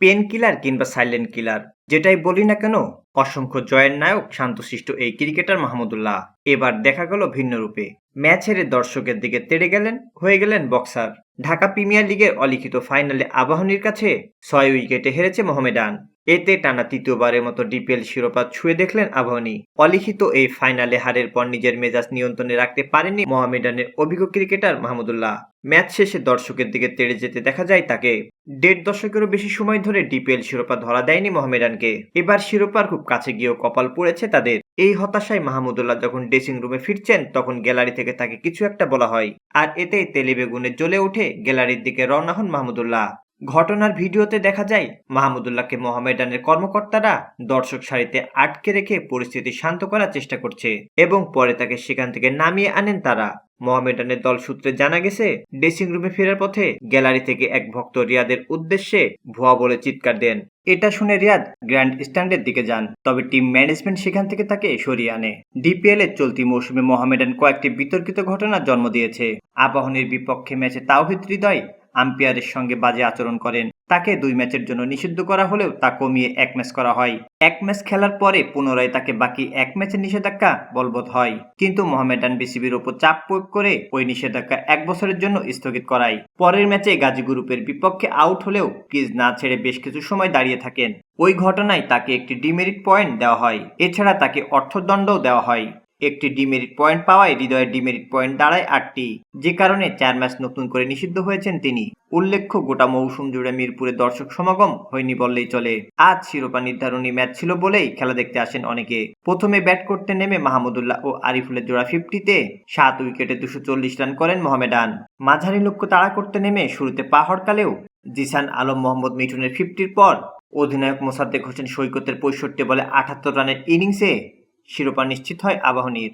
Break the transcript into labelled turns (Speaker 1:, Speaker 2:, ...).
Speaker 1: Pen killer কিংবা silent killer, যেটাই বলি না কেন, অসংখ্য জয়ের নায়ক শান্তশিষ্ট এই ক্রিকেটার মাহমুদুল্লাহ। এবার দেখা গেল ভিন্ন রূপে। ম্যাচ হেরে দর্শকের দিকে তেড়ে গেলেন, হয়ে গেলেন বক্সার। ঢাকা প্রিমিয়ার লিগের অলিখিত ফাইনালে আবাহনীর কাছে ছয় উইকেটে হেরেছে মোহামেডান। এতে টানা তৃতীয়বারের মতো ডিপিএল শিরোপা ছুঁয়ে দেখলেন আবাহনী। অলিখিত এই ফাইনালে হারের পর নিজের মেজাজ নিয়ন্ত্রণে রাখতে পারেনি মোহামেডানের অভিজ্ঞ ক্রিকেটার মাহমুদুল্লাহ। ম্যাচ শেষে দর্শকের দিকে তেড়ে যেতে দেখা যায় তাকে। দেড় দশকেরও বেশি সময় ধরে ডিপিএল শিরোপা ধরা দেয়নি মোহামেডানকে। এবার শিরোপার খুব কাছে গিয়েও কপাল পড়েছে তাদের। এই হতাশায় মাহমুদুল্লাহ যখন ড্রেসিং রুমে ফিরছেন, তখন গ্যালারি থেকে তাকে কিছু একটা বলা হয়। আর এতেই তেলিবেগুনে জ্বলে ওঠে গ্যালারির দিকে রওনা হন মাহমুদুল্লাহ। ঘটনার ভিডিওতে দেখা যায়, মাহমুদুল্লাহকে মোহামেডানের কর্মকর্তারা দর্শক সারিতে আটকে রেখে পরিস্থিতি শান্ত করার চেষ্টা করছে এবং পরে তাকে সেখান থেকে নামিয়ে আনেন তারা। মোহামেডানের দল সূত্রে জানা গেছে, ড্রেসিং রুমে ফেরার পথে গ্যালারি থেকে এক ভক্ত রিয়াদের উদ্দেশ্যে ভুয়া বলে চিৎকার দেন। এটা শুনে রিয়াদ গ্র্যান্ড স্ট্যান্ডের দিকে যান, তবে টিম ম্যানেজমেন্ট সেখান থেকে তাকে সরিয়ে আনে। ডিপিএল এর চলতি মৌসুমে মোহামেডান কয়েকটি বিতর্কিত ঘটনার জন্ম দিয়েছে। আবাহনীর বিপক্ষে ম্যাচে তাওহিদ হৃদয় আম্পায়ারের সঙ্গে বাজে আচরণ করেন। তাকে দুই ম্যাচের জন্য নিষিদ্ধ করা হলেও তা কমিয়ে এক ম্যাচ করা হয়। এক ম্যাচ খেলার পরে পুনরায় তাকে বাকি এক ম্যাচের নিষেধাজ্ঞা বলবৎ হয়। কিন্তু মোহামেডান বিসিবির ওপর চাপ প্রয়োগ করে ওই নিষেধাজ্ঞা এক বছরের জন্য স্থগিত করায়। পরের ম্যাচে গাজী গ্রুপের বিপক্ষে আউট হলেও ক্রিজ না ছেড়ে বেশ কিছু সময় দাঁড়িয়ে থাকেন। ওই ঘটনায় তাকে একটি ডিমেরিট পয়েন্ট দেওয়া হয়। এছাড়া তাকে অর্থদণ্ডও দেওয়া হয়। একটি ডিমেরিট পয়েন্ট পাওয়ায় হৃদয়ের ডিমেরিট পয়েন্ট দাঁড়ায় আটটি। যে কারণে চার ম্যাচ নতুন করে নিষিদ্ধ হয়েছেন তিনি। উল্লেখ্য, গোটা মৌসুম জুড়ে মিরপুরে দর্শক সমাগম হয়নি বললেই চলে। আজ শিরোপা নির্ধারণী ম্যাচ ছিল বলেই খেলা দেখতে আসেন অনেকে। প্রথমে ব্যাট করতে নেমে মাহমুদুল্লাহ ও আরিফুলের জোড়া ফিফটিতে সাত উইকেটে দুশো চল্লিশ রান করেন মোহামেডান। মাঝারি লক্ষ্য তাড়া করতে নেমে শুরুতে পাহড়কালেও জিসান আলম, মোহাম্মদ মিঠুনের ফিফটির পর অধিনায়ক মোসাদ্দেক হোসেন সৈকতের পঁয়ষট্টি বলে আটাত্তর রানের ইনিংসে শিরোপা নিশ্চিত হয় আবাহনীর।